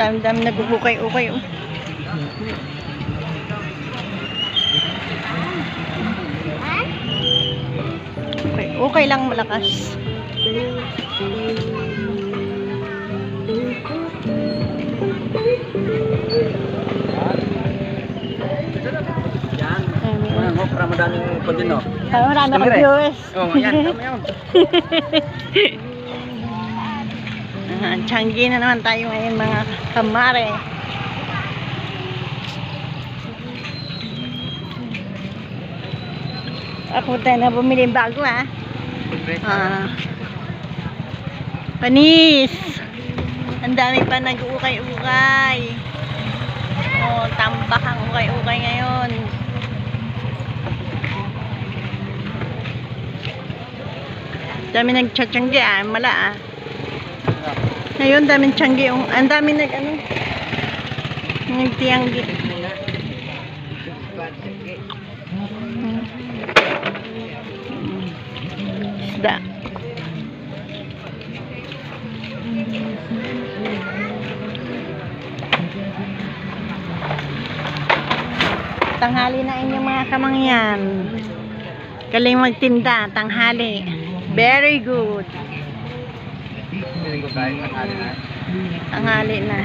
Dami-dami nagkukukay-ukay. Oh. Okay, okay lang malakas. Ano madaming pa din, no? Marami Siyempre. viewers. Oo, oh, yan. Tama yun. Ah, Changi na naman tayo ngayon mga kamare. Ako tayo na bumili bago ah. Ah. Panis! Ang dami pa nag-ukay-ukay. Oh, tambak ang ukay-ukay ngayon. Dami nagtsatsyanggi ah, mala ah. Ngayon, daming tiyanggi. yung- Ang dami nag, ano, nagtiyanggi. Isda. Tanghali na inyong mga kamangyan. Galing magtinda, tanghali. Very good. Piling ko kahit ang alin na. Tanghali na.